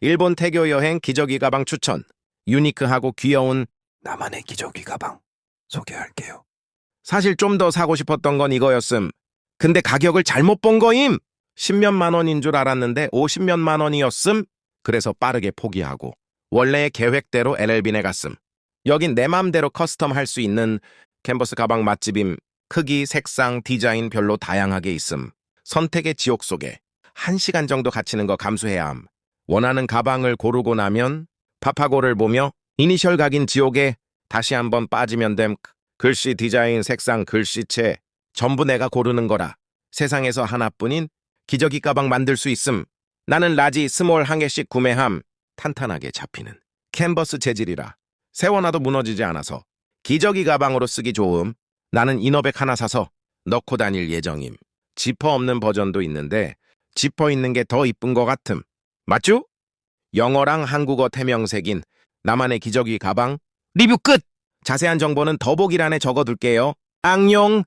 일본 태교 여행 기저귀 가방 추천. 유니크하고 귀여운 나만의 기저귀 가방 소개할게요. 사실 좀 더 사고 싶었던 건 이거였음. 근데 가격을 잘못 본 거임. 10몇만 원인 줄 알았는데 50몇만 원이었음. 그래서 빠르게 포기하고 원래의 계획대로 LL빈에 갔음. 여긴 내 맘대로 커스텀 할 수 있는 캔버스 가방 맛집임. 크기, 색상, 디자인 별로 다양하게 있음. 선택의 지옥 속에 한시간 정도 갇히는 거 감수해야 함. 원하는 가방을 고르고 나면 파파고를 보며 이니셜 각인 지옥에 다시 한번 빠지면 됨. 글씨 디자인, 색상, 글씨체 전부 내가 고르는 거라. 세상에서 하나뿐인 기저귀 가방 만들 수 있음. 나는 라지, 스몰 한 개씩 구매함. 탄탄하게 잡히는 캔버스 재질이라 세워놔도 무너지지 않아서 기저귀 가방으로 쓰기 좋음. 나는 이너백 하나 사서 넣고 다닐 예정임. 지퍼 없는 버전도 있는데 지퍼 있는 게 더 이쁜 것 같음. 맞죠? 영어랑 한국어 태명색인 나만의 기저귀 가방 리뷰 끝! 자세한 정보는 더보기란에 적어둘게요. 앙용!